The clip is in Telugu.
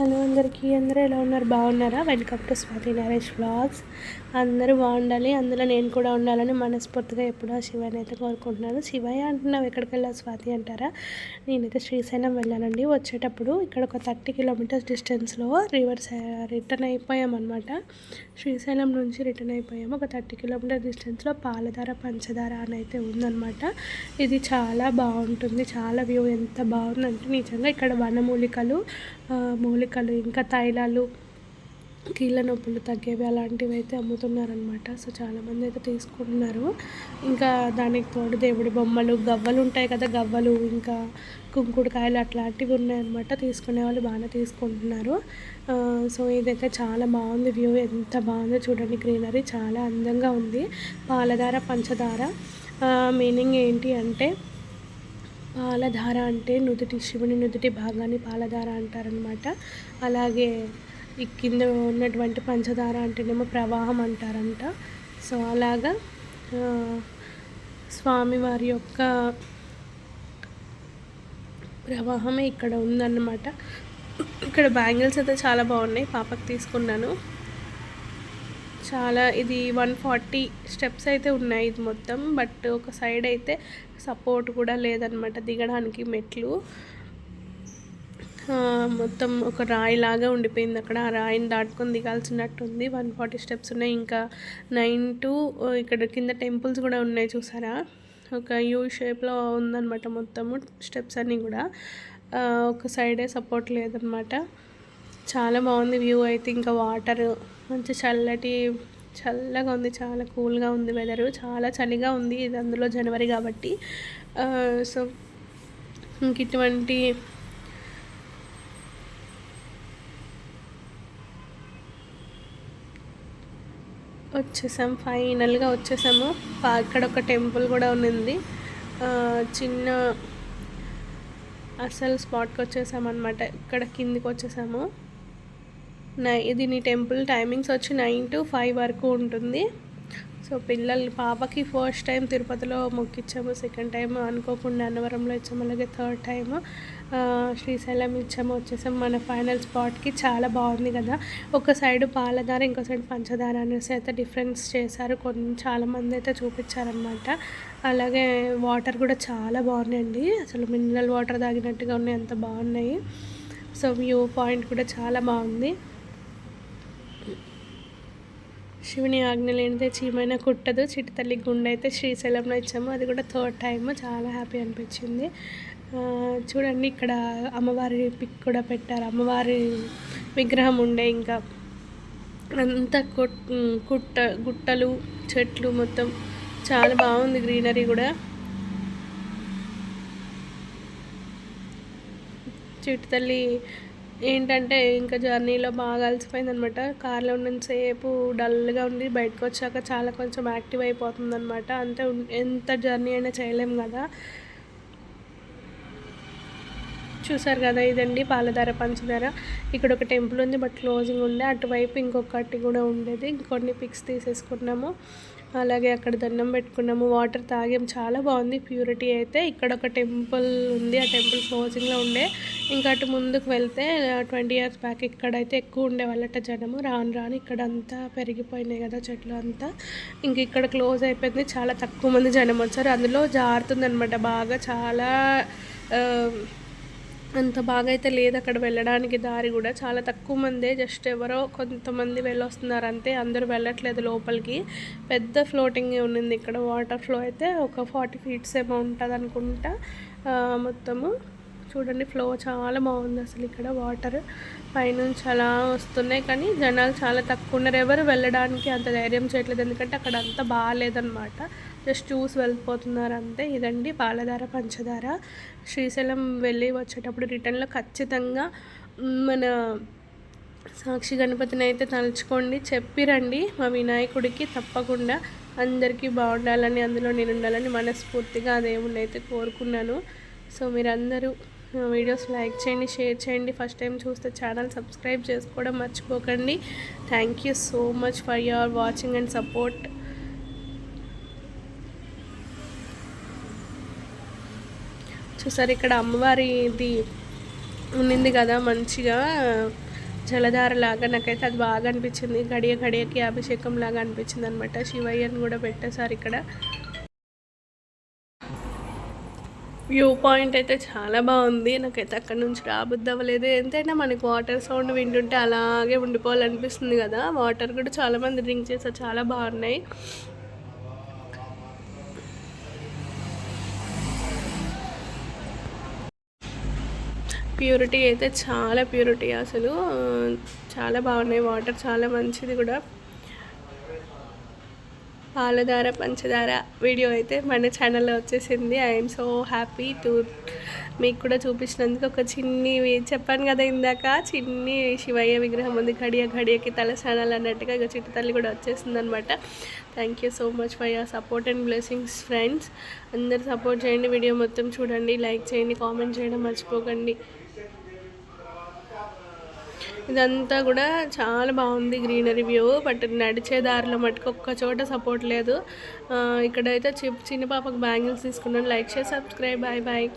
హలో అందరికీ అందరూ ఎలా ఉన్నారు? బాగున్నారా? Welcome to Swathi Naresh vlogs అందరూ బాగుండాలి అందులో నేను కూడా ఉండాలని మనస్ఫూర్తిగా ఎప్పుడూ ఆ శివని అయితే కోరుకుంటున్నాను. శివయ్య అంటున్నావు ఎక్కడికి వెళ్ళావు స్వాతి అంటారా? నేనైతే శ్రీశైలం వెళ్ళానండి. వచ్చేటప్పుడు ఇక్కడ ఒక థర్టీ కిలోమీటర్స్ డిస్టెన్స్లో రివర్స్ రిటర్న్ అయిపోయామన్నమాట. శ్రీశైలం నుంచి రిటర్న్ అయిపోయాము. ఒక థర్టీ కిలోమీటర్ డిస్టెన్స్లో పాలధార పంచదార అని అయితే ఉందన్నమాట. ఇది చాలా బాగుంటుంది. చాలా వ్యూ ఎంత బాగుందంటే నిజంగా ఇక్కడ వనమూలికలు మూలికలు ఇంకా తైలాలు కీళ్ళ నొప్పులు తగ్గేవి అలాంటివి అయితే అమ్ముతున్నారనమాట సో చాలామంది అయితే తీసుకుంటున్నారు. ఇంకా దానికి తోడు దేవుడి బొమ్మలు గవ్వలు ఉంటాయి కదా గవ్వలు ఇంకా కుంకుడుకాయలు అట్లాంటివి ఉన్నాయన్నమాట. తీసుకునే వాళ్ళు బాగానే తీసుకుంటున్నారు. సో ఇదైతే చాలా బాగుంది వ్యూ. ఎంత బాగుందో చూడండి గ్రీనరీ చాలా అందంగా ఉంది. పాలధార పంచదార మీనింగ్ ఏంటి అంటే పాలధార అంటే నుదుటి శివుని నుదుటి భాగాన్ని పాలధార అంటారనమాట అలాగే ఈ కింద ఉన్నటువంటి పంచదార అంటేనేమో ప్రవాహం అంటారంట. సో అలాగా స్వామివారి యొక్క ప్రవాహమే ఇక్కడ ఉందన్నమాట. ఇక్కడ బ్యాంగిల్స్ అయితే చాలా బాగున్నాయి పాపకు తీసుకున్నాను. చాలా ఇది వన్ ఫార్టీ స్టెప్స్ అయితే ఉన్నాయి ఇది మొత్తం బట్ ఒక సైడ్ అయితే సపోర్ట్ కూడా లేదనమాట దిగడానికి మెట్లు. మొత్తం ఒక రాయి లాగా ఉండిపోయింది అక్కడ. ఆ రాయిని దాటుకొని దిగాల్సినట్టుంది. వన్ ఫార్టీ స్టెప్స్ ఉన్నాయి. ఇంకా నైన్ టు ఇక్కడ కింద టెంపుల్స్ కూడా ఉన్నాయి చూసారా? ఒక యూ షేప్లో ఉందన్నమాట మొత్తము స్టెప్స్ అన్నీ కూడా. ఒక సైడే సపోర్ట్ లేదనమాట చాలా బాగుంది వ్యూ అయితే. ఇంకా వాటర్ మంచి చల్లటి చల్లగా ఉంది. చాలా కూల్గా ఉంది వెదరు. చాలా చలిగా ఉంది ఇది అందులో జనవరి కాబట్టి. సో ఇంక ఇటువంటి వచ్చేసాం. ఫైనల్గా వచ్చేసాము. అక్కడ ఒక టెంపుల్ కూడా ఉన్నింది. చిన్న అసలు స్పాట్కి వచ్చేసామన్నమాట. ఇక్కడ కిందికి వచ్చేసాము. నై దీని టెంపుల్ టైమింగ్స్ వచ్చి నైన్ టు ఫైవ్ వరకు ఉంటుంది. సో పిల్లలు పాపకి ఫస్ట్ టైం తిరుపతిలో మొక్కిచ్చాము సెకండ్ టైం అనుకోకుండా అన్నవరంలో ఇచ్చాము అలాగే థర్డ్ టైం శ్రీశైలం ఇచ్చాము వచ్చేసాం మన ఫైనల్ స్పాట్కి. చాలా బాగుంది కదా. ఒక సైడ్ పాలధార ఇంకో సైడ్ పంచదార అనేసి అయితే డిఫరెన్స్ చేశారు. కొంచెం చాలామంది అయితే చూపించారనమాట అలాగే వాటర్ కూడా చాలా బాగున్నాయండి. అసలు మినరల్ వాటర్ తాగినట్టుగా ఉన్నాయి అంత బాగున్నాయి. సో వ్యూ పాయింట్ కూడా చాలా బాగుంది. శివుని ఆజ్ఞ లేనిదే చీమైనా కుట్టదు చిట్టి తల్లి గుండె అయితే శ్రీశైలంలో ఇచ్చాము. అది కూడా థర్డ్ టైం చాలా హ్యాపీ అనిపించింది. చూడండి ఇక్కడ అమ్మవారి పిక్ కూడా పెట్టారు. అమ్మవారి విగ్రహం ఉండే ఇంకా. అంతా కుట్ట గుట్టలు చెట్లు మొత్తం. చాలా బాగుంది గ్రీనరీ కూడా. చిట్టి తల్లి ఏంటంటే ఇంకా జర్నీలో బాగా అలసిపోయింది అనమాట కార్లో ఉన్నంతసేపు డల్గా ఉంది బయటకు వచ్చాక చాలా కొంచెం యాక్టివ్ అయిపోతుంది అనమాట అంతే ఎంత జర్నీ అయినా చేయలేం కదా. చూసారు కదా ఇదండి పాలధార పంచదార ఇక్కడ ఒక టెంపుల్ ఉంది బట్ క్లోజింగ్ ఉండే. అటువైపు ఇంకొకటి కూడా ఉండేది. ఇంకొన్ని పిక్స్ తీసేసుకున్నాము. అలాగే అక్కడ దండం పెట్టుకున్నాము. వాటర్ తాగాం. చాలా బాగుంది. ప్యూరిటీ అయితే ఇక్కడ ఒక టెంపుల్ ఉంది. ఆ టెంపుల్ క్లోజింగ్లో ఉండే. ఇంకా అటు ముందుకు వెళ్తే ట్వంటీ ఇయర్స్ బ్యాక్ ఇక్కడైతే ఎక్కువ ఉండే వాళ్ళట జనము. రాను రాను ఇక్కడ అంతా పెరిగిపోయినాయి కదా చెట్లు అంతా. ఇంక ఇక్కడ క్లోజ్ అయిపోయింది. చాలా తక్కువ మంది జనం వచ్చారు. అందులో జారుతుంది అనమాట బాగా చాలా అంత బాగా అయితే లేదు అక్కడ వెళ్ళడానికి దారి కూడా. చాలా తక్కువ మందే జస్ట్ ఎవరో కొంతమంది వెళ్ళొస్తున్నారు అంతే అందరూ వెళ్ళట్లేదు లోపలికి. పెద్ద ఫ్లోటింగ్ ఉన్నింది ఇక్కడ. వాటర్ ఫ్లో అయితే ఒక ఫార్టీ ఫీట్స్ ఏమో ఉంటుంది అనుకుంటా మొత్తము. చూడండి ఫ్లో చాలా బాగుంది అసలు ఇక్కడ వాటర్. పైనుంచి అలా వస్తున్నాయి కానీ జనాలు చాలా తక్కువ ఉన్నారు. ఎవరు వెళ్ళడానికి అంత ధైర్యం చేయట్లేదు. ఎందుకంటే అక్కడ అంత బాగాలేదన్నమాట. జస్ట్ చూసి వెళ్ళిపోతున్నారు అంతే ఇదండి పాలధార పంచదార శ్రీశైలం వెళ్ళి వచ్చేటప్పుడు రిటర్న్లో ఖచ్చితంగా మన సాక్షి గణపతిని అయితే తలుచుకోండి. చెప్పిరండి మా వినాయకుడికి తప్పకుండా అందరికీ బాగుండాలని అందులో నేను ఉండాలని మనస్ఫూర్తిగా అదేముండి అయితే కోరుకున్నాను. సో మీరందరూ వీడియోస్ లైక్ చేయండి షేర్ చేయండి. ఫస్ట్ టైం చూస్తే ఛానల్ సబ్స్క్రైబ్ చేసుకోవడం మర్చిపోకండి. Thank you so much for your watching and support. చూసారు ఇక్కడ అమ్మవారిది ఉన్నింది కదా మంచిగా జలధారలాగా. నాకైతే అది బాగా అనిపించింది. గడియ గడియకి అభిషేకం లాగా అనిపించింది అనమాట శివయ్యను కూడా పెట్టేశారు ఇక్కడ. వ్యూ పాయింట్ అయితే చాలా బాగుంది. నాకైతే అక్కడ నుంచి రాబుద్ది అవ్వలేదు ఎంతైనా మనకి వాటర్ సౌండ్ వింటుంటే అలాగే ఉండిపోవాలనిపిస్తుంది కదా. వాటర్ కూడా చాలామంది డ్రింక్ చేస్తారు. చాలా బాగున్నాయి. ప్యూరిటీ అయితే చాలా ప్యూరిటీ అసలు. చాలా బాగున్నాయి వాటర్ చాలా మంచిది కూడా. పాలధార పంచదార వీడియో అయితే మన ఛానల్లో వచ్చేసింది. ఐఎమ్ సో హ్యాపీ టు మీకు కూడా చూపించినందుకు ఒక చిన్ని చెప్పాను కదా ఇందాక చిన్ని శివయ్య విగ్రహం ఉంది. ఘడియ ఘడియకి తలస్నానాలు అన్నట్టుగా ఇక చిట్టు తల్లి కూడా వచ్చేసింది అనమాట thank you so much for your support and blessings friends అందరు సపోర్ట్ చేయండి వీడియో మొత్తం చూడండి లైక్ చేయండి కామెంట్ చేయడం మర్చిపోకండి. ఇదంతా కూడా చాలా బాగుంది గ్రీనరీ వ్యూ బట్ నడిచే దారిలో మటుకు ఒక్క చోట సపోర్ట్ లేదు. ఆ, ఇక్కడైతే చి చిన్న పాపకు బ్యాంగిల్స్ తీసుకున్నాను. లైక్ చేసి సబ్స్క్రైబ్. Bye bye.